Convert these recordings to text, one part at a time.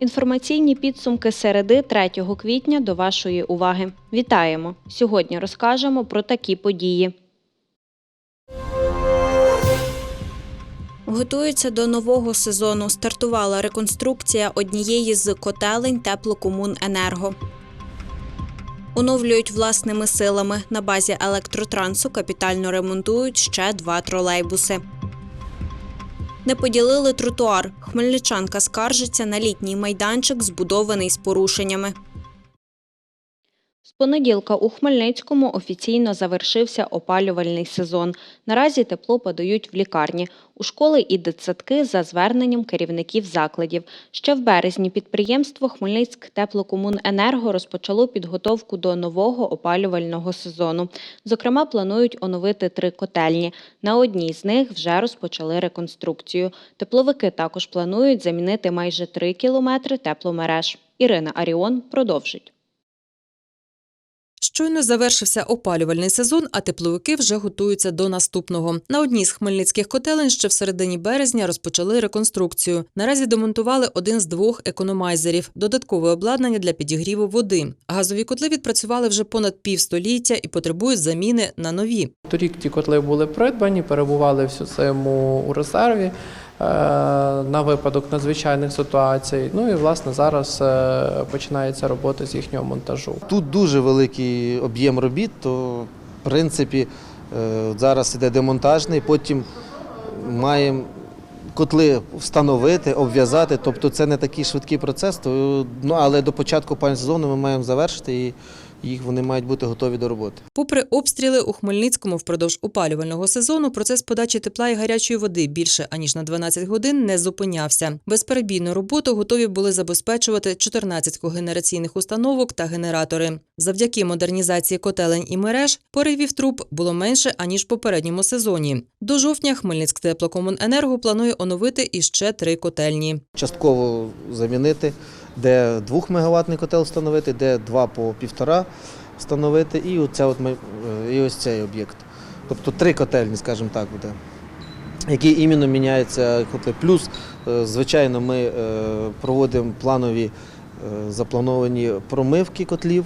Інформаційні підсумки середи 3 квітня до вашої уваги. Вітаємо! Сьогодні розкажемо про такі події. Готується до нового сезону. Стартувала реконструкція однієї з котелень теплокомуненерго. Оновлюють власними силами. На базі електротрансу капітально ремонтують ще два тролейбуси. Не поділили тротуар. Хмельничанка скаржиться на літній майданчик, збудований з порушеннями. З понеділка у Хмельницькому офіційно завершився опалювальний сезон. Наразі тепло подають в лікарні, у школи і дитсадки за зверненням керівників закладів. Ще в березні підприємство Хмельницьк теплокомуненерго розпочало підготовку до нового опалювального сезону. Зокрема, планують оновити три котельні. На одній з них вже розпочали реконструкцію. Тепловики також планують замінити майже три кілометри тепломереж. Ірина Аріон продовжить. Щойно завершився опалювальний сезон, а тепловики вже готуються до наступного. На одній з хмельницьких котелень ще в середині березня розпочали реконструкцію. Наразі демонтували один з двох економайзерів, додаткове обладнання для підігріву води. Газові котли відпрацювали вже понад півстоліття і потребують заміни на нові. Торік ті котли були придбані, перебували всю зиму у резерві на випадок надзвичайних ситуацій. Ну і власне зараз е, починається робота з їхнього монтажу. Тут дуже великий об'єм робіт, то в принципі е, зараз іде демонтажний, потім маємо котли встановити, обв'язати. Тобто це не такий швидкий процес, то, ну, але до початку опалювального сезону ми маємо завершити і їх вони мають бути готові до роботи. Попри обстріли у Хмельницькому впродовж опалювального сезону, процес подачі тепла і гарячої води більше аніж на 12 годин не зупинявся. Безперебійну роботу готові були забезпечувати 14 когенераційних установок та генератори. Завдяки модернізації котелень і мереж поривів труб було менше аніж в попередньому сезоні. До жовтня Хмельницьк теплокомуненерго планує оновити іще три котельні. Частково замінити, де 2 мегаватний котел встановити, де 2 по 1,5 встановити, і, оце от е, і ось цей об'єкт. Тобто три котельні, скажімо так, буде. Які іменно міняються котли. Плюс, е, звичайно, ми е, проводимо планові заплановані промивки котлів,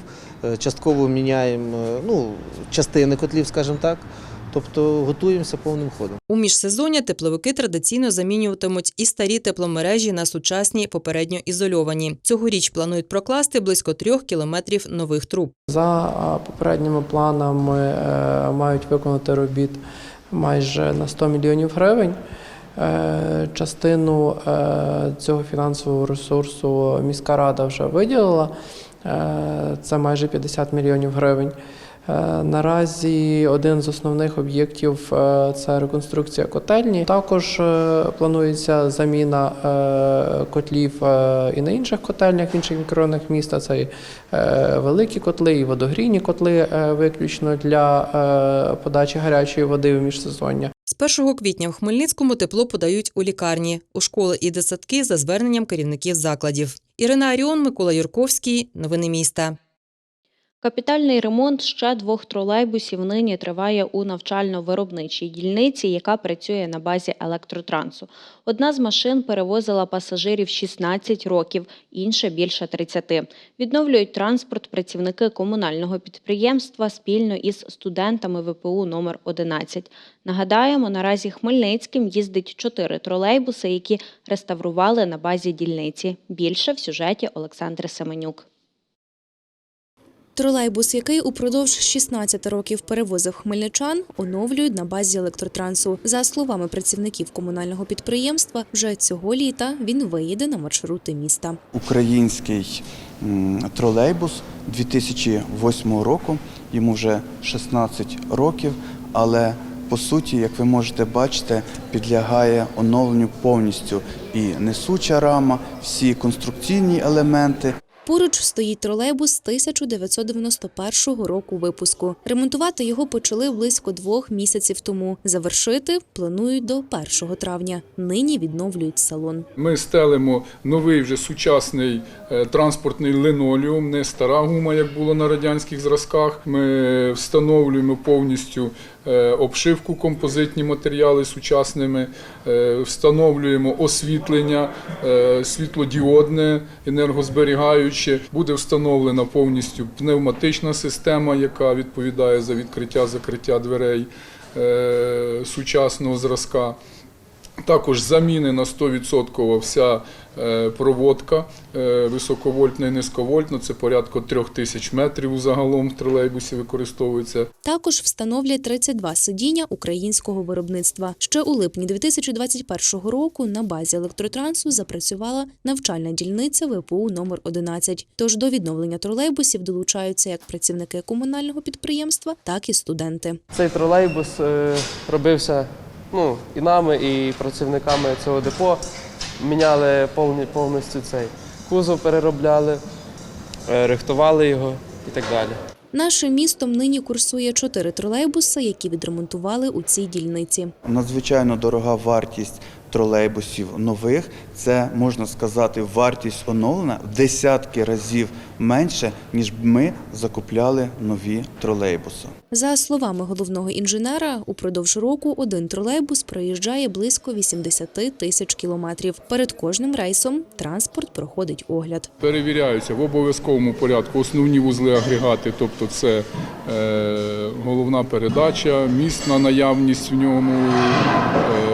частково міняємо е, ну, частини котлів, скажімо так. Тобто готуємося повним ходом. У міжсезоння тепловики традиційно замінюватимуть і старі тепломережі на сучасні попередньо ізольовані. Цьогоріч планують прокласти близько трьох кілометрів нових труб. За попередніми планами е, мають виконати робіт майже на 100 мільйонів гривень. Е, Частину е, цього фінансового ресурсу міська рада вже виділила. Е, Це майже 50 мільйонів гривень. Е, Наразі один з основних об'єктів е, це реконструкція котельні. Також планується заміна котлів і на інших котельнях інших мікрорайонах міста. Це і, великі котли і водогрійні котли виключно для подачі гарячої води в міжсезоння. З 1 квітня в Хмельницькому тепло подають у лікарні, у школи і дитсадки за зверненням керівників закладів. Ірина Аріон, Микола Юрковський. Новини міста. Капітальний ремонт ще двох тролейбусів нині триває у навчально-виробничій дільниці, яка працює на базі електротрансу. Одна з машин перевозила пасажирів 16 років, інша більше 30. Відновлюють транспорт працівники комунального підприємства спільно із студентами ВПУ номер 11. Нагадаємо, наразі Хмельницьким їздить чотири тролейбуси, які реставрували на базі дільниці. Більше в сюжеті Олександри Семенюк. Тролейбус, який упродовж 16 років перевозив хмельничан, оновлюють на базі електротрансу. За словами працівників комунального підприємства, вже цього літа він виїде на маршрути міста. український тролейбус 2008 року. Йому вже 16 років, але по суті, як ви можете бачити, підлягає оновленню повністю і несуча рама, всі конструкційні елементи. Поруч стоїть тролейбус 1991 року випуску. Ремонтувати його почали близько двох місяців тому. Завершити планують до 1 травня. Нині відновлюють салон. Ми стелимо новий вже сучасний е, транспортний линолеум, не стара гума, як було на радянських зразках. Ми встановлюємо повністю обшивку, композитні матеріали сучасними, е, встановлюємо освітлення е, світлодіодне, енергозберігаюче. Буде встановлена повністю пневматична система, яка відповідає за відкриття-закриття дверей е, сучасного зразка. Також замінена 100% вся е, проводка е, високовольтна і низьковольтна. Це порядка 3000 метрів загалом в тролейбусі використовується. Також встановлять 32 сидіння українського виробництва. Ще у липні 2021 року на базі електротрансу запрацювала навчальна дільниця ВПУ номер 11 Тож до відновлення тролейбусів долучаються як працівники комунального підприємства, так і студенти. Цей тролейбус е, робився ну, і нами, і працівниками цього депо. Міняли повні, повністю цей кузов, переробляли, е, рихтували його і так далі. Нашим містом нині курсує чотири тролейбуси, які відремонтували у цій дільниці. Надзвичайно дорога вартість тролейбусів нових. Це можна сказати, вартість оновлена в десятки разів менше, ніж ми закупляли нові тролейбуси. За словами головного інженера, упродовж року один тролейбус проїжджає близько 80 тисяч кілометрів. Перед кожним рейсом транспорт проходить огляд. Перевіряються в обов'язковому порядку основні вузли агрегати, тобто це е, головна передача, міст на наявність в ньому.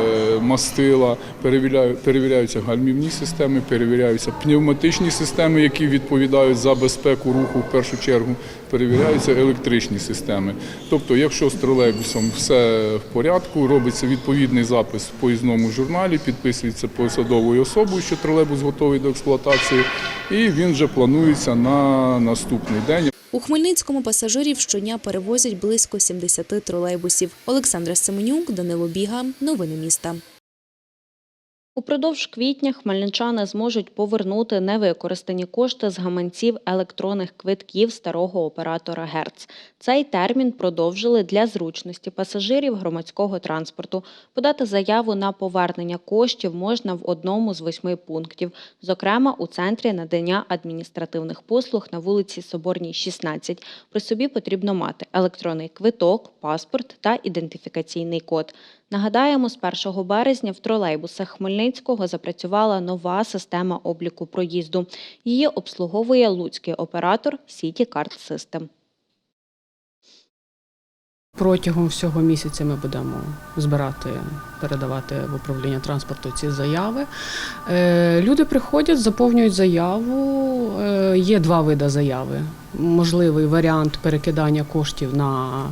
Е, Мастила, перевіряю- перевіряються гальмівні системи, перевіряються пневматичні системи, які відповідають за безпеку руху в першу чергу, перевіряються електричні системи. Тобто, якщо з тролейбусом все в порядку, робиться відповідний запис в поїзному журналі, підписується посадовою особою, що тролейбус готовий до експлуатації, і він вже планується на наступний день. У Хмельницькому пасажирів щодня перевозять близько 70 тролейбусів. Олександра Семенюк, Данило Біга. Новини міста. Упродовж квітня хмельничани зможуть повернути невикористані кошти з гаманців електронних квитків старого оператора Герц. Цей термін продовжили для зручності пасажирів громадського транспорту. Подати заяву на повернення коштів можна в одному з восьми пунктів, зокрема у центрі надання адміністративних послуг на вулиці Соборній, 16. При собі потрібно мати електронний квиток, паспорт та ідентифікаційний код. Нагадаємо, з 1 березня в тролейбусах Хмельницького запрацювала нова система обліку проїзду. Її обслуговує луцький оператор City Card System. Протягом всього місяця ми будемо збирати, передавати в управління транспорту ці заяви. Е, Люди приходять, заповнюють заяву. Е, Є два види заяви. Можливий варіант перекидання коштів на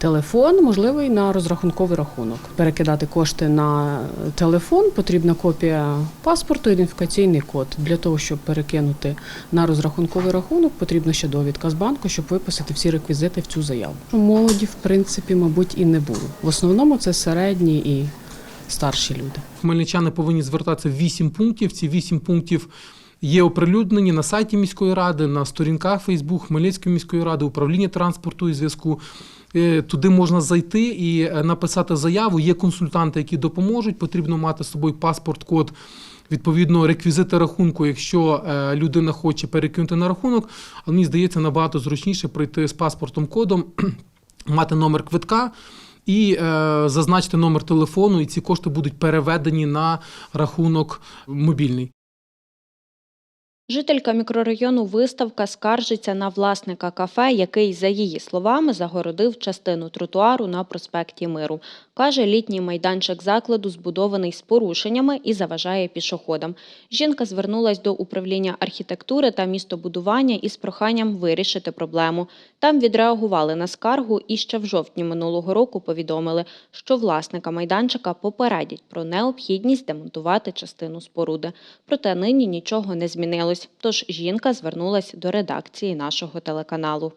телефон, можливий на розрахунковий рахунок. Перекидати кошти на телефон потрібна копія паспорту, ідентифікаційний код. Для того, щоб перекинути на розрахунковий рахунок, потрібна ще довідка з банку, щоб виписати всі реквізити в цю заяву. Молоді, в принципі, мабуть, і не було. В основному це середні і старші люди. Хмельничани повинні звертатися в 8 пунктів. Ці 8 пунктів є оприлюднені на сайті міської ради, на сторінках Фейсбук Хмельницької міської ради, управління транспорту і зв'язку. Е, Туди можна зайти і е, написати заяву. Є консультанти, які допоможуть. Потрібно мати з собою паспорт, код. Відповідно, реквізити рахунку, якщо е, людина хоче перекинути на рахунок, але мені здається набагато зручніше прийти з паспортом кодом, мати номер квитка і зазначити номер телефону, і ці кошти будуть переведені на рахунок мобільний. Жителька мікрорайону Виставка скаржиться на власника кафе, який, за її словами, загородив частину тротуару на проспекті Миру. Каже, літній майданчик закладу збудований з порушеннями і заважає пішоходам. Жінка звернулась до управління архітектури та містобудування із проханням вирішити проблему. Там відреагували на скаргу і ще в жовтні минулого року повідомили, що власника майданчика попередять про необхідність демонтувати частину споруди. Проте нині нічого не змінилось. Тож жінка звернулась до редакції нашого телеканалу.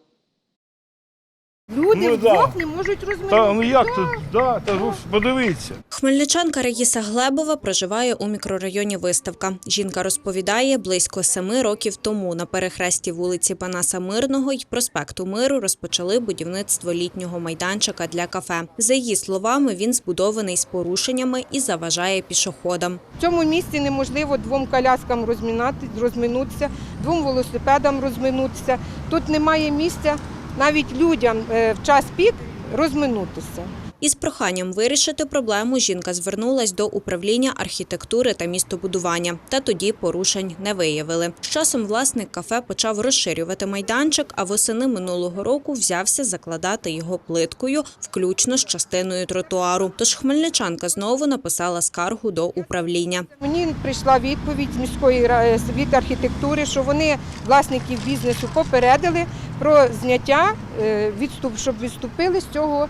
Люди Ну, да. не можуть розмовляти. Та ну як тут? Да, та ж подивіться. Хмельничанка Раїса Глебова проживає у мікрорайоні Виставка. Жінка розповідає, близько семи років тому на перехресті вулиці Панаса Мирного й проспекту Миру розпочали будівництво літнього майданчика для кафе. За її словами, він збудований з порушеннями і заважає пішоходам. В цьому місці неможливо двом коляскам розмінати, розминутися, двом велосипедам розминутися. Тут немає місця навіть людям е, в час пік розминутися. Із проханням вирішити проблему жінка звернулась до управління архітектури та містобудування, та тоді порушень не виявили. З часом власник кафе почав розширювати майданчик, а восени минулого року взявся закладати його плиткою, включно з частиною тротуару. Тож хмельничанка знову написала скаргу до управління. Мені прийшла відповідь міської від архітектури, що вони власників бізнесу попередили про зняття е, відступ, щоб відступили з цього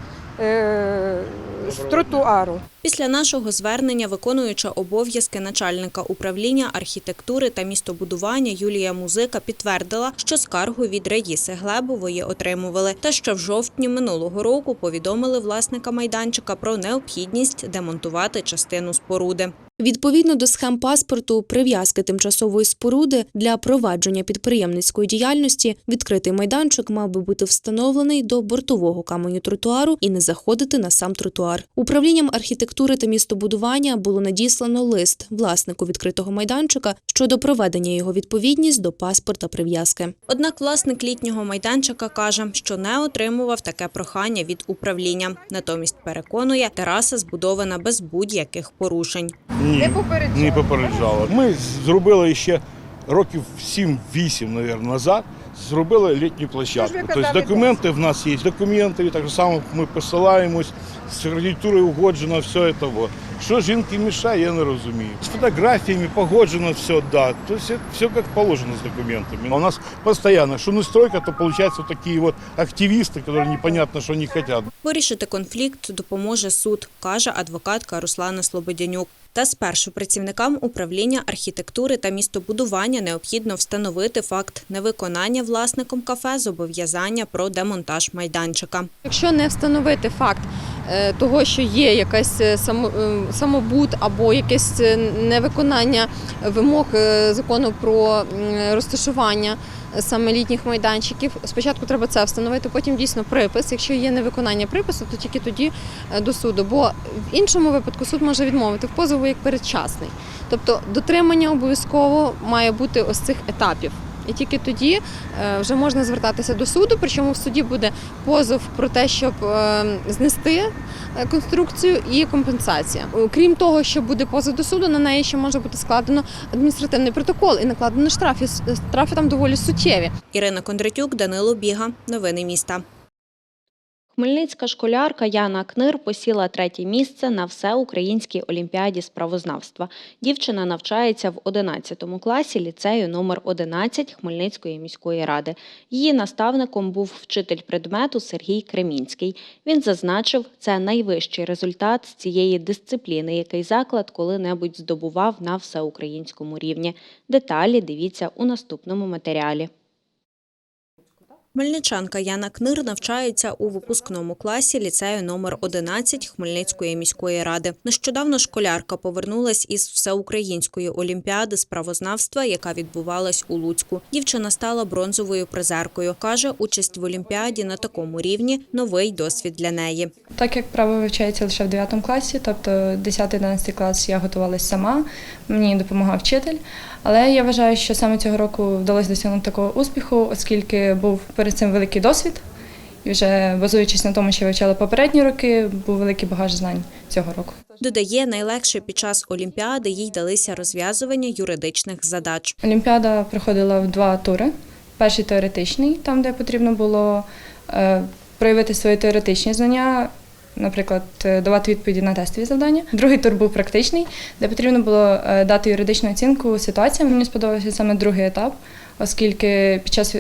з тротуару. Після нашого звернення виконуюча обов'язки начальника управління архітектури та містобудування Юлія Музика підтвердила, що скаргу від Раїси Глебової отримували, та що в жовтні минулого року повідомили власника майданчика про необхідність демонтувати частину споруди. Відповідно до схем паспорту, прив'язки тимчасової споруди для провадження підприємницької діяльності, відкритий майданчик мав би бути встановлений до бортового каменю тротуару і не заходити на сам тротуар. Управлінням архітектури та містобудування було надіслано лист власнику відкритого майданчика щодо проведення його відповідність до паспорта прив'язки. Однак власник літнього майданчика каже, що не отримував таке прохання від управління. Натомість переконує, тераса збудована без будь-яких порушень. Ні, Не попереджали, не попереджало. Ми зробили ще років 7-8, мабуть, назад. Зробили літню площадку. Тобто документи в нас є, документи, так само ми посилаємось, з кредитурою угоджено, все це. Вот. Що жінки мішає, я не розумію. З фотографіями погоджено все, да. То все, все як положено з документами. У нас постійно, що не стройка, то виходить такі вот активісти, які непонятно, що вони хочуть. Вирішити конфлікт допоможе суд, каже адвокатка Руслана Слободянюк. Та спершу працівникам управління архітектури та містобудування необхідно встановити факт невиконання власником кафе зобов'язання про демонтаж майданчика. Якщо не встановити факт е, того, що є якась е, е, самобут або якесь невиконання вимог закону про розташування саме літніх майданчиків, спочатку треба це встановити, потім дійсно припис. Якщо є невиконання припису, то тільки тоді е, до суду. Бо в іншому випадку суд може відмовити в позову як передчасний. Тобто дотримання обов'язково має бути ось цих етапів. І тільки тоді е, вже можна звертатися до суду, причому в суді буде позов про те, щоб е, знести е, конструкцію і компенсація. Крім того, що буде позов до суду, на неї ще може бути складено адміністративний протокол і накладено штрафи. І Штрафи там доволі суттєві. Ірина Кондратюк, Данило Біга. Новини міста. Хмельницька школярка Яна Книр посіла третє місце на всеукраїнській олімпіаді з правознавства. Дівчина навчається в 11 класі ліцею номер 11 Хмельницької міської ради. Її наставником був вчитель предмету Сергій Кремінський. Він зазначив, це найвищий результат з цієї дисципліни, який заклад коли-небудь здобував на всеукраїнському рівні. Деталі дивіться у наступному матеріалі. Хмельничанка Яна Книр навчається у випускному класі ліцею номер 11 Хмельницької міської ради. Нещодавно школярка повернулась із всеукраїнської олімпіади з правознавства, яка відбувалась у Луцьку. Дівчина стала бронзовою призеркою. каже, участь в олімпіаді на такому рівні новий досвід для неї. Так як право вивчається лише в 9 класі, тобто 10-11 клас я готувалася сама, мені допомагав вчитель. Але я вважаю, що саме цього року вдалося досягнути такого успіху, оскільки був перед цим великий досвід. І вже базуючись на тому, що вивчала попередні роки, був великий багаж знань цього року. Додає, найлегше під час олімпіади їй далися розв'язування юридичних задач. Олімпіада проходила в два тури. Перший теоретичний, там, де потрібно було е, проявити свої теоретичні знання, наприклад, е, давати відповіді на тестові завдання. Другий тур був практичний, де потрібно було е, дати юридичну оцінку ситуації. Мені сподобався саме другий етап, оскільки під час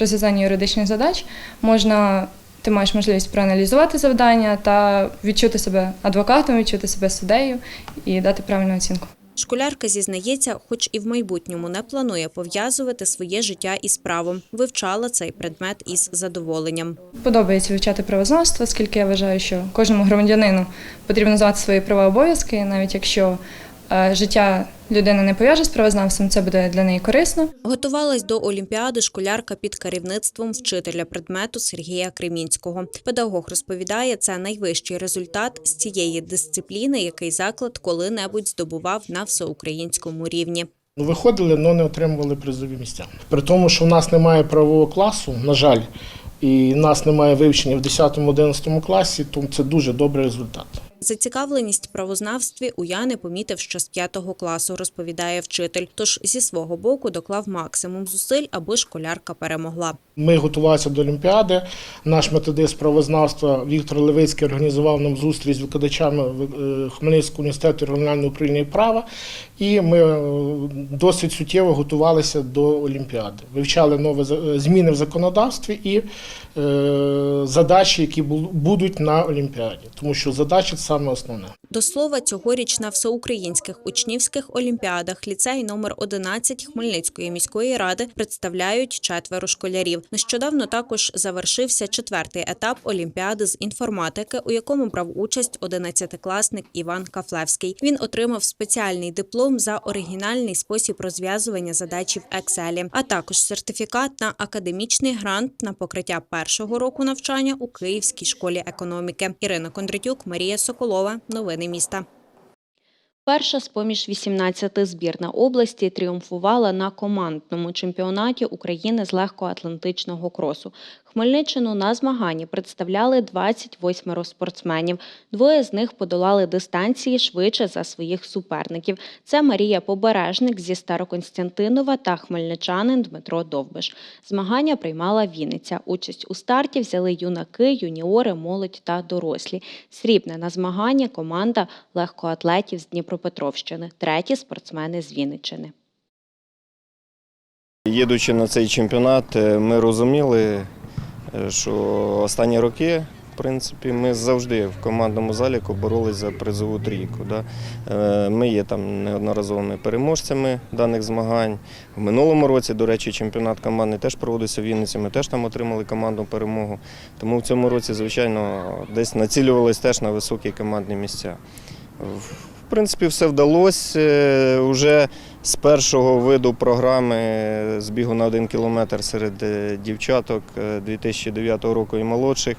розв'язання юридичних задач можна. Ти маєш можливість проаналізувати завдання та відчути себе адвокатом, відчути себе суддею і дати правильну оцінку. Школярка зізнається, хоч і в майбутньому не планує пов'язувати своє життя із правом. Вивчала цей предмет із задоволенням. Подобається вивчати правознавство, оскільки я вважаю, що кожному громадянину потрібно знати свої права обов'язки, навіть якщо життя людини не пов'яже з правознавством, це буде для неї корисно. Готувалась до олімпіади школярка під керівництвом вчителя предмету Сергія Кремінського. Педагог розповідає, це найвищий результат з цієї дисципліни, який заклад коли-небудь здобував на всеукраїнському рівні. Ну, Виходили, але не отримували призові місця. При тому, що в нас немає правового класу, на жаль, і в нас немає вивчення в 10-11 класі, то це дуже добрий результат. Зацікавленість правознавстві у Яни помітив ще з п'ятого класу, розповідає вчитель. Тож зі свого боку доклав максимум зусиль, аби школярка перемогла. Ми готувалися до Олімпіади. Наш методист правознавства Віктор Левицький організував нам зустріч з викладачами е, Хмельницького університету регіонального управління права, і ми е, досить суттєво готувалися до Олімпіади. Вивчали нові е, зміни в законодавстві і задачі, які будуть на Олімпіаді, тому що задача це саме основне. До слова, цьогоріч на всеукраїнських учнівських олімпіадах ліцей номер 11 Хмельницької міської ради представляють четверо школярів. Нещодавно також завершився четвертий етап олімпіади з інформатики, у якому брав участь 11-класник Іван Кафлевський. Він отримав спеціальний диплом за оригінальний спосіб розв'язування задачі в Excel, а також сертифікат на академічний грант на покриття першого року навчання у Київській школі економіки. Ірина Кондратюк, Марія Соколова. Новини міста. Перша з поміж 18 збірна області тріумфувала на командному чемпіонаті України з легкоатлантичного кросу. Хмельниччину на змаганні представляли 28 спортсменів. Двоє з них подолали дистанції швидше за своїх суперників. Це Марія Побережник зі Староконстянтинова та хмельничанин Дмитро Довбиш. Змагання приймала Вінниця. Участь у старті взяли юнаки, юніори, молодь та дорослі. Срібне на змагання команда легкоатлетів з Дніпропетровщини, треті спортсмени з Вінниччини. Їдучи на цей чемпіонат, е, ми розуміли, що останні роки, в принципі, ми завжди в командному заліку боролись за призову трійку. Да. Е, Ми є там неодноразовими переможцями даних змагань. В минулому році, до речі, чемпіонат командний теж проводився в Вінниці. Ми теж там отримали командну перемогу. Тому в цьому році, звичайно, десь націлювалися теж на високі командні місця. В принципі, все вдалося. Е, Уже з першого виду програми збігу на один кілометр серед е, дівчаток е, 2009 року і молодших.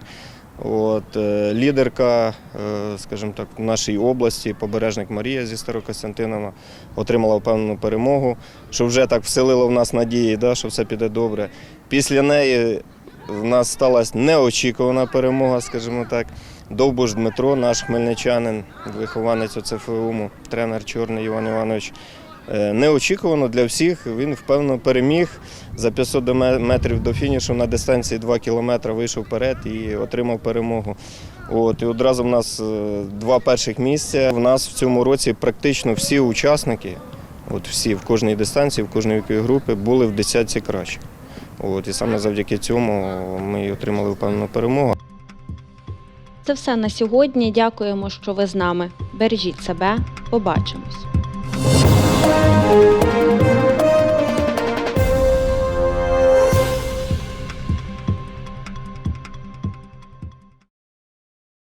От, е, лідерка, е, скажімо так, в нашій області, побережник Марія зі Старокостянтинова, отримала впевнену перемогу, що вже так вселило в нас надії, да, що все піде добре. Після неї в нас сталася неочікувана перемога, скажімо так. Довбуш Дмитро, наш хмельничанин, вихованець ОЦФУМу, тренер Чорний Іван Іванович. Е, Неочікувано для всіх. Він впевнено переміг за 500 метрів до фінішу на дистанції 2 кілометри вийшов вперед і отримав перемогу. От, і одразу в нас е, два перших місця. В нас в цьому році практично всі учасники, от всі в кожній дистанції, в кожній віковій групі були в десятці кращих. От, і саме завдяки цьому ми отримали впевнену перемогу. Це все на сьогодні. Дякуємо, що ви з нами. Бережіть себе. Побачимось.